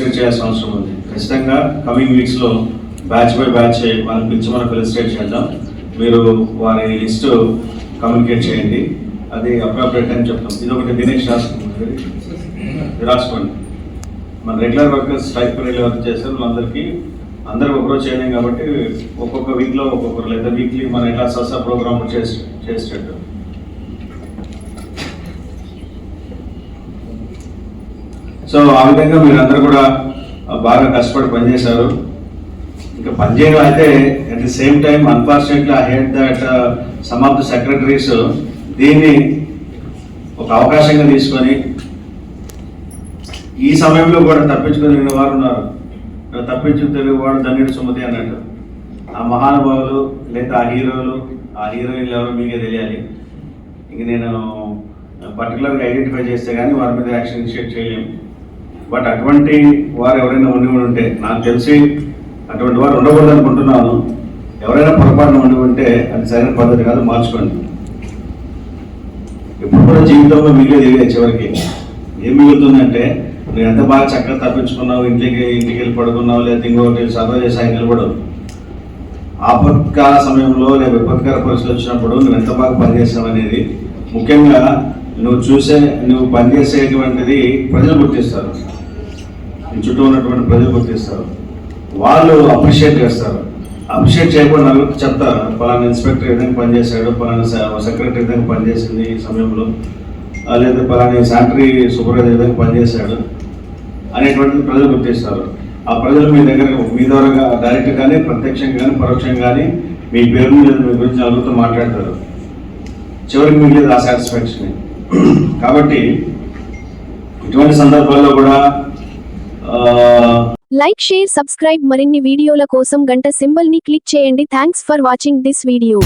చేయాల్సిన అవసరం ఉంది. ఖచ్చితంగా కమింగ్ వీక్స్లో బ్యాచ్ బై బ్యాచ్ వాళ్ళని పిలిచి మనం ఫెలిసిటేట్ చేద్దాం. మీరు వారి లిస్టు కమ్యూనికేట్ చేయండి. అది అప్రాప్రియేట్ అని చెప్తాం. ఇది ఒకటి దినేష్ రాసుకోండి. రాసుకోండి. మన regular workers strike period work చేస్తారు వాళ్ళందరికీ అందరూ ఒకరోజు చేయలేం కాబట్టి ఒక్కొక్క వీక్లో ఒక్కొక్కరు లేదా వీక్లీ మన ఎట్లా ససా ప్రోగ్రామ్ చేసి చేసేటట్టు. సో ఆ విధంగా మీరందరూ కూడా బాగా కష్టపడి పనిచేశారు. ఇంకా పనిచేయడం అయితే at the same time unfortunately I had that some of the secretaries దీన్ని ఒక అవకాశంగా తీసుకొని ఈ సమయంలో కూడా తప్పించుకుని వారు ఉన్నారు. తప్పించు తెలుగువాడు ధన్యుడు సుమతి అన్నట్టు. ఆ మహానుభావులు లేదా ఆ హీరోలు ఆ హీరోయిన్లు ఎవరో మీకే తెలియాలి. ఇంక నేను పర్టికులర్గా ఐడెంటిఫై చేస్తే కానీ వారి మీద యాక్షన్ ఇనిషియేట్ చేయలేము. బట్ అటువంటి వారు ఎవరైనా ఉండి ఉంటే నాకు తెలిసి అటువంటి వారు ఉండకూడదు అనుకుంటున్నాను. ఎవరైనా పొరపాటున ఉండి ఉంటే అది సరైన పద్ధతి కాదు మార్చుకోండి. ఎప్పుడు కూడా జీవితంలో మిగిలేదు ఇవే చివరికి. ఏం మిగులుతుందంటే నువ్వు ఎంత బాగా చక్కగా తప్పించుకున్నావు ఇంటికి ఇంటికి వెళ్ళి పడుకున్నావు లేదా ఇంకొకటి సర్వే చేసి ఆయన నిలబడవు. ఆపత్కాల సమయంలో లేదా విపత్కర పరిస్థితులు వచ్చినప్పుడు నువ్వు ఎంత బాగా పనిచేసావు అనేది ముఖ్యంగా నువ్వు చూసే నువ్వు పనిచేసేటువంటిది ప్రజలు గుర్తిస్తారు. నీ చుట్టూ ఉన్నటువంటి ప్రజలు గుర్తిస్తారు. వాళ్ళు అప్రిషియేట్ చేస్తారు. అప్రిషియేట్ చేయకుండా నలుగురికి చెప్తారు. పలానా ఇన్స్పెక్టర్ ఏ విధంగా పనిచేశాడు పలానా సెక్రటరీ ఏ విధంగా పనిచేసింది ఈ సమయంలో లేదా పలానా శానిటరీ సూపర్వైజర్ ఏ విధంగా పనిచేశాడు అనేటువంటిది ప్రజలు గుర్తిస్తారు. ఆ ప్రజలు మీ దగ్గర మీ ద్వారా డైరెక్ట్ కానీ ప్రత్యక్షంగా కానీ పరోక్షంగా కానీ మీ పేరు మీద మీ గురించి నలుగురితో మాట్లాడతారు. చివరికి మిగిలేదు ఆ సాటిస్ఫాక్షన్. కాబట్టి ఇటువంటి సందర్భాల్లో కూడా లైక్ షేర్ సబ్స్క్రైబ్ మరిన్ని వీడియోల కోసం గంట సింబల్ని క్లిక్ చేయండి. Thanks for watching this video.